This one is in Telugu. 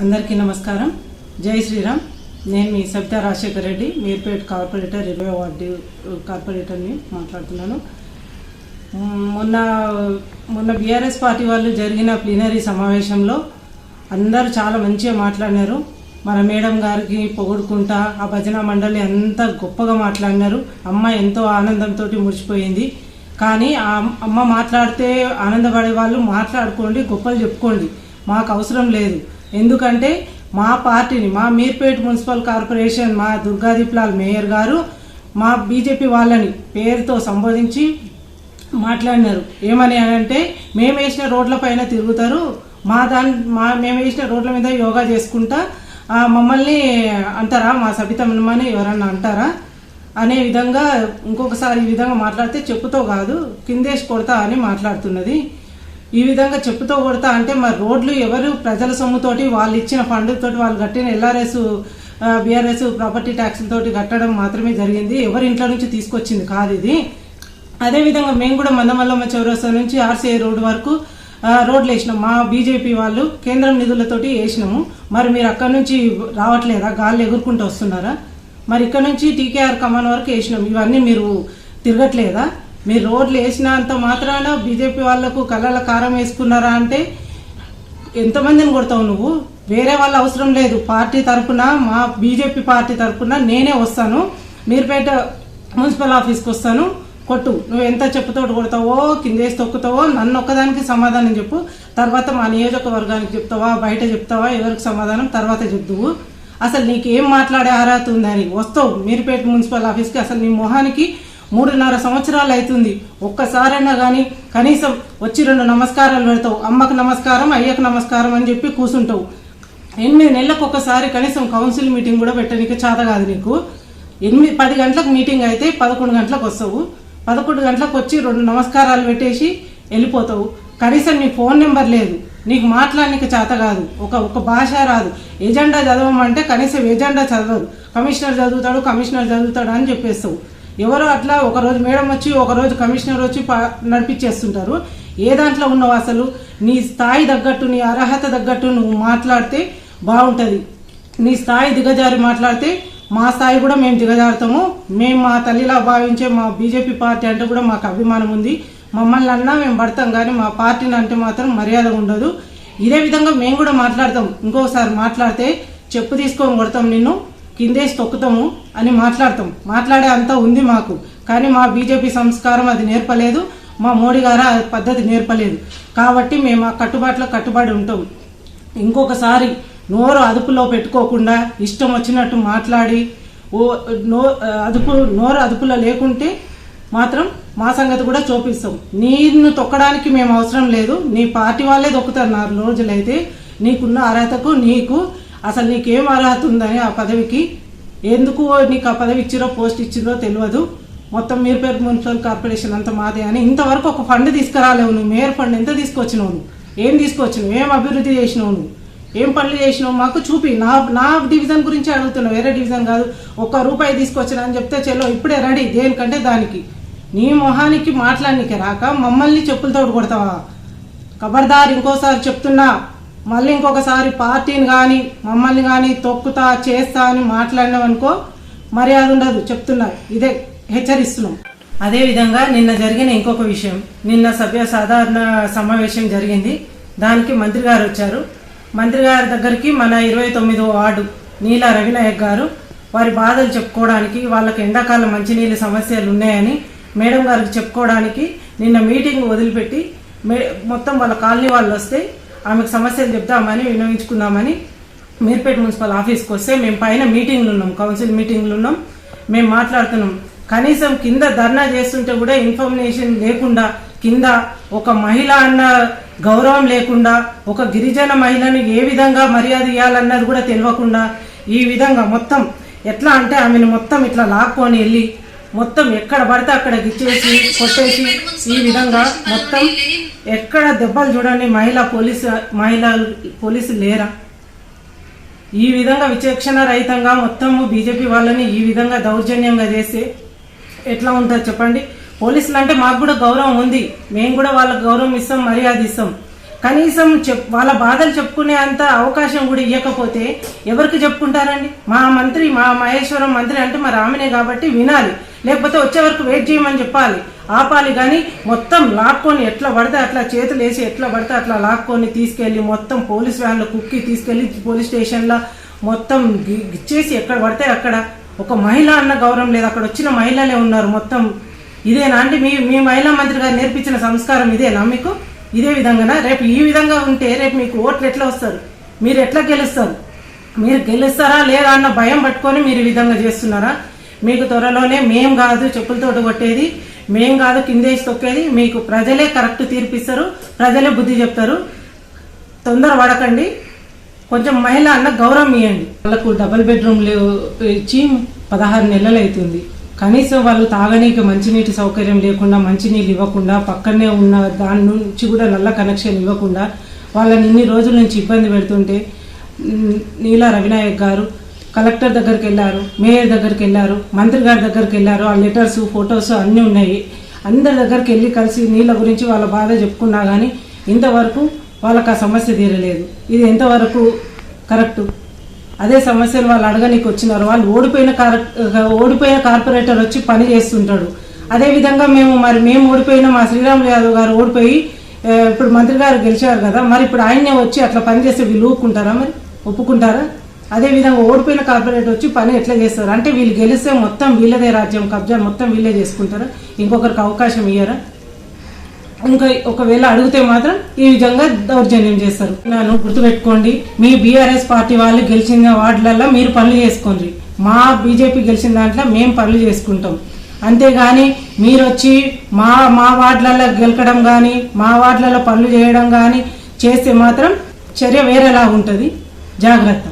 అందరికీ నమస్కారం. జై శ్రీరామ్. నేను మీ సబితా రాజశేఖర రెడ్డి మీర్పేట్ కార్పొరేటర్ ఇరవై వార్డు కార్పొరేటర్ని మాట్లాడుతున్నాను. మొన్న మొన్న బీఆర్ఎస్ పార్టీ వాళ్ళు జరిగిన ప్లీనరీ సమావేశంలో అందరూ చాలా మంచిగా మాట్లాడినారు. మన మేడం గారికి పొగుడుకుంటా ఆ భజన మండలి అంతా గొప్పగా మాట్లాడినారు. అమ్మ ఎంతో ఆనందంతో మురిసిపోయింది. కానీ ఆ అమ్మ మాట్లాడితే ఆనందపడే వాళ్ళు మాట్లాడుకోండి గొప్పలు చెప్పుకోండి. మాకు అవసరం లేదు. ఎందుకంటే మా పార్టీని మా మీర్పేట్ మున్సిపల్ కార్పొరేషన్ మా దుర్గాదీప్లాల్ మేయర్ గారు మా బీజేపీ వాళ్ళని పేరుతో సంబోధించి మాట్లాడినారు. ఏమని అని అంటే మేము వేసిన రోడ్ల పైన తిరుగుతారు మా దాని మా మేము వేసిన రోడ్ల మీద యోగా చేసుకుంటా ఆ, మమ్మల్ని అంటారా మా సబితమ్మని ఎవరన్నా అంటారా? అనే విధంగా ఇంకొకసారి ఈ విధంగా మాట్లాడితే చెప్పుతో కాదు కిందేసి కొడతా అని మాట్లాడుతున్నది. ఈ విధంగా చెప్పుతో కొడతా అంటే మరి రోడ్లు ఎవరు ప్రజల సొమ్ముతోటి వాళ్ళు ఇచ్చిన ఫండ్తోటి వాళ్ళు కట్టిన ఎల్ఆర్ఎస్ బీఆర్ఎస్ ప్రాపర్టీ ట్యాక్స్లతోటి కట్టడం మాత్రమే జరిగింది. ఎవరి ఇంట్లో నుంచి తీసుకొచ్చింది కాదు ఇది. అదేవిధంగా మేము కూడా మందమల్లమ్మ చౌరస్తా నుంచి ఆర్సీఐ రోడ్ వరకు రోడ్లు వేసినాం. మా బీజేపీ వాళ్ళు కేంద్రం నిధులతోటి వేసినాము. మరి మీరు అక్కడ నుంచి రావట్లేదా? గాలి ఎగురుకుంటూ వస్తున్నారా? మరి ఇక్కడ నుంచి టీకేఆర్ కమాన్ వరకు వేసినాం. ఇవన్నీ మీరు తిరగట్లేదా? మీరు రోడ్లు వేసినంత మాత్రాన బీజేపీ వాళ్ళకు కళ్ళల కారం వేసుకున్నారా అంటే ఎంతమందిని కొడతావు నువ్వు? వేరే వాళ్ళ అవసరం లేదు. పార్టీ తరఫున మా బీజేపీ పార్టీ తరఫున నేనే వస్తాను. మీరుపేట మున్సిపల్ ఆఫీస్కి వస్తాను. కొట్టు. నువ్వు ఎంత చెప్పుతోటి కొడతావో కిందేసి తొక్కుతావో నన్ను ఒక్కదానికి సమాధానం చెప్పు. తర్వాత మా నియోజకవర్గానికి చెప్తావా? బయట చెప్తావా? ఎవరికి సమాధానం? తర్వాత చెప్దువు. అసలు నీకు ఏం మాట్లాడే అర్హత ఉందని. వస్తావు. మీరుపేట మున్సిపల్ ఆఫీస్కి. అసలు నీ మొహానికి మూడున్నర సంవత్సరాలు అవుతుంది. ఒక్కసారైనా కానీ కనీసం వచ్చి రెండు నమస్కారాలు పెడతావు. అమ్మకు నమస్కారం అయ్యకు నమస్కారం అని చెప్పి కూర్చుంటావు ఎనిమిది నెలలకు ఒకసారి కనీసం కౌన్సిల్ మీటింగ్ కూడా పెట్టడానికి చేత కాదు నీకు. ఎనిమిది పది గంటలకు మీటింగ్ అయితే పదకొండు గంటలకు వస్తావు. పదకొండు గంటలకు వచ్చి రెండు నమస్కారాలు పెట్టేసి వెళ్ళిపోతావు. కనీసం నీ ఫోన్ నెంబర్ లేదు. నీకు మాట్లాడడానికి చేత కాదు. ఒక ఒక భాష రాదు. ఎజెండా చదవమంటే కనీసం ఎజెండా చదవదు. కమిషనర్ చదువుతాడు కమిషనర్ చదువుతాడు అని చెప్పేస్తావు. ఎవరో అట్లా ఒక రోజు మేడం వచ్చి ఒకరోజు కమిషనర్ వచ్చి నడిపించేస్తుంటారు ఏ దాంట్లో ఉన్నావు అసలు? నీ స్థాయి తగ్గట్టు నీ అర్హత తగ్గట్టు నువ్వు మాట్లాడితే బాగుంటుంది. నీ స్థాయి దిగజారి మాట్లాడితే మా స్థాయి కూడా మేము దిగజారుతాము. మేము మా తల్లిలా భావించే మా బీజేపీ పార్టీ అంటే కూడా మాకు అభిమానం ఉంది. మమ్మల్ని అన్నా మేము పడతాం కానీ మా పార్టీని అంటే మాత్రం మర్యాద ఉండదు. ఇదే విధంగా మేము కూడా మాట్లాడతాం. ఇంకోసారి మాట్లాడితే చెప్పు తీసుకొని కొడతాం నిన్ను. కిందేసి తొక్కుతాము అని మాట్లాడతాం. మాట్లాడే అంతా ఉంది మాకు. కానీ మా బీజేపీ సంస్కారం అది నేర్పలేదు. మా మోడీ గారు ఆ పద్ధతి నేర్పలేదు. కాబట్టి మేము ఆ కట్టుబాట్లో కట్టుబడి ఉంటాం. ఇంకొకసారి నోరు అదుపులో పెట్టుకోకుండా ఇష్టం వచ్చినట్టు మాట్లాడి ఓ నో అదుపు నోరు అదుపులో లేకుంటే మాత్రం మా సంగతి కూడా చూపిస్తాం. నీను తొక్కడానికి మేము అవసరం లేదు. నీ పార్టీ వాళ్ళే తొక్కుతారు నాలుగు రోజులైతే. నీకున్న అర్హతకు నీకు అసలు నీకేం అర్హత ఉందని ఆ పదవికి? ఎందుకు నీకు ఆ పదవి ఇచ్చిరో పోస్ట్ ఇచ్చిరో తెలియదు. మొత్తం మీరుపేట మున్సిపల్ కార్పొరేషన్ అంత మాదే అని ఇంతవరకు ఒక ఫండ్ తీసుకురాలేవు నువ్వు. మేయర్ ఫండ్ ఎంత తీసుకొచ్చినావు నువ్వు? ఏం తీసుకొచ్చినావు? ఏం అభివృద్ధి చేసినావు నువ్వు? ఏం పనులు చేసినావు? మాకు చూపి. నా నా డివిజన్ గురించి అడుగుతున్నావు. వేరే డివిజన్ కాదు. ఒక్క రూపాయి తీసుకొచ్చిన అని చెప్తే చెల్లో ఇప్పుడే రెడీ. దేనికంటే దానికి. నీ మొహానికి మాట్లాడనీకి రాక మమ్మల్ని చెప్పులతో కొడతావా? ఖబర్దార్ ఇంకోసారి చెప్తున్నా. మళ్ళీ ఇంకొకసారి పార్టీని కానీ మమ్మల్ని కానీ తొక్కుతా చేస్తా అని మాట్లాడినావనుకో మర్యాద ఉండదు చెప్తున్నా. ఇదే హెచ్చరిస్తున్నాం. అదేవిధంగా నిన్న జరిగిన ఇంకొక విషయం. నిన్న సభ్య సాధారణ సమావేశం జరిగింది. దానికి మంత్రి గారు వచ్చారు. మంత్రి గారి దగ్గరికి మన ఇరవై తొమ్మిదో వార్డు నీలా రవినాయక్ గారు వారి బాధలు చెప్పుకోవడానికి వాళ్ళకి ఎండాకాలం మంచినీళ్ళ సమస్యలు ఉన్నాయని మేడం గారికి చెప్పుకోవడానికి నిన్న మీటింగ్ వదిలిపెట్టి మే మొత్తం వాళ్ళ కాలనీ వాళ్ళు వస్తే ఆమెకు సమస్యలు చెప్తామని వినియోగించుకుందామని మీర్పేట మున్సిపల్ ఆఫీస్కి వస్తే మేము పైన మీటింగ్లు ఉన్నాం కౌన్సిల్ మీటింగ్లు ఉన్నాం మేము మాట్లాడుతున్నాం. కనీసం కింద ధర్నా చేస్తుంటే కూడా ఇన్ఫర్మేషన్ లేకుండా కింద ఒక మహిళ అన్న గౌరవం లేకుండా ఒక గిరిజన మహిళను ఏ విధంగా మర్యాద ఇవ్వాలన్నది కూడా తెలియకుండా ఈ విధంగా మొత్తం ఎట్లా అంటే ఆమెను మొత్తం ఇట్లా లాక్కొని వెళ్ళి మొత్తం ఎక్కడ పడితే అక్కడ గిచ్చేసి కొట్టేసి ఈ విధంగా మొత్తం ఎక్కడ దెబ్బలు చూడండి మహిళా పోలీసు మహిళా పోలీసులు లేరా? ఈ విధంగా విచక్షణ రహితంగా మొత్తము బీజేపీ వాళ్ళని ఈ విధంగా దౌర్జన్యంగా చేసి ఎట్లా ఉంటుందో చెప్పండి. పోలీసులు అంటే మాకు కూడా గౌరవం ఉంది. మేము కూడా వాళ్ళకి గౌరవం ఇస్తాం మర్యాద ఇస్తాం. కనీసం చెప్ వాళ్ళ బాధలు చెప్పుకునే అంత అవకాశం కూడా ఇవ్వకపోతే ఎవరికి చెప్పుకుంటారండి? మా మంత్రి మా మహేశ్వరం మంత్రి అంటే మా రామినే కాబట్టి వినాలి. లేకపోతే వచ్చే వరకు వెయిట్ చేయమని చెప్పాలి. ఆపాలి కానీ మొత్తం లాక్కొని ఎట్లా పడితే అట్లా చేతులు వేసి ఎట్లా పడితే అట్లా లాక్కొని తీసుకెళ్ళి మొత్తం పోలీస్ వ్యాన్లో కుక్కి తీసుకెళ్ళి పోలీస్ స్టేషన్లో మొత్తం గిచ్చేసి ఎక్కడ పడితే అక్కడ ఒక మహిళ అన్న గౌరవం లేదు. అక్కడ వచ్చిన మహిళలే ఉన్నారు మొత్తం. ఇదేనా అంటే మీ మీ మహిళా మంత్రి గారు నేర్పించిన సంస్కారం ఇదేనా మీకు? ఇదే విధంగా రేపు ఈ విధంగా ఉంటే రేపు మీకు ఓట్లు ఎట్లా వస్తారు? మీరు ఎట్లా గెలుస్తారు? మీరు గెలుస్తారా లేదా అన్న భయం పట్టుకొని మీరు ఈ విధంగా చేస్తున్నారా? మీకు త్వరలోనే మేం కాదు చెప్పులతోటి కొట్టేది మేం కాదు కిందేసి తొక్కేది మీకు ప్రజలే కరెక్ట్ తీర్పిస్తారు ప్రజలే బుద్ధి చెప్తారు. తొందర పడకండి కొంచెం మహిళ అన్న గౌరవం ఇవ్వండి వాళ్ళకు డబుల్ బెడ్రూమ్లు ఇచ్చి పదహారు నెలలు అవుతుంది. కనీసం వాళ్ళు తాగనీకి మంచినీటి సౌకర్యం లేకుండా మంచినీళ్ళు ఇవ్వకుండా పక్కనే ఉన్న దాని నుంచి కూడా నల్ల కనెక్షన్ ఇవ్వకుండా వాళ్ళని ఇన్ని రోజుల నుంచి ఇబ్బంది పెడుతుంటే నీలా రవినాయక్ గారు కలెక్టర్ దగ్గరికి వెళ్ళారు మేయర్ దగ్గరికి వెళ్ళారు మంత్రి గారి దగ్గరికి వెళ్ళారు ఆ లెటర్స్ ఫొటోస్ అన్నీ ఉన్నాయి. అందరి దగ్గరికి వెళ్ళి కలిసి నీళ్ళ గురించి వాళ్ళ బాధ చెప్పుకున్నా కానీ ఇంతవరకు వాళ్ళకి ఆ సమస్య తీరలేదు. ఇది ఎంతవరకు కరెక్టు? అదే సమస్యను వాళ్ళు అడగనీకి వచ్చినారు. వాళ్ళు ఓడిపోయిన కార్ ఓడిపోయిన కార్పొరేటర్ వచ్చి పని చేస్తుంటాడు. అదే విధంగా మేము మరి మేము ఓడిపోయిన మా శ్రీరాములు యాదవ్ గారు ఓడిపోయి ఇప్పుడు మంత్రి గారు గెలిచారు కదా మరి ఇప్పుడు ఆయన్నే వచ్చి అట్లా పని చేస్తే వీళ్ళు ఊపుకుంటారా మరి? ఒప్పుకుంటారా? అదే విధంగా ఓడిపోయిన కార్పొరేటర్ వచ్చి పని ఎట్లా చేస్తారు? అంటే వీళ్ళు గెలిస్తే మొత్తం వీళ్ళదే రాజ్యం కబ్జా మొత్తం వీళ్ళే చేసుకుంటారా? ఇంకొకరికి అవకాశం ఇయ్యరా? ఇంకా ఒకవేళ అడిగితే మాత్రం ఈ విధంగా దౌర్జన్యం చేస్తారు. నన్ను గుర్తుపెట్టుకోండి మీ బీఆర్ఎస్ పార్టీ వాళ్ళు గెలిచిన వార్డులలో మీరు పనులు చేసుకోండి. మా బీజేపీ గెలిచిన దాంట్లో మేము పనులు చేసుకుంటాం. అంతేగాని మీరు వచ్చి మా మా వార్డులలో గెలకడం కానీ మా వార్డులలో పనులు చేయడం కానీ చేస్తే మాత్రం చర్య వేరేలా ఉంటుంది. జాగ్రత్త.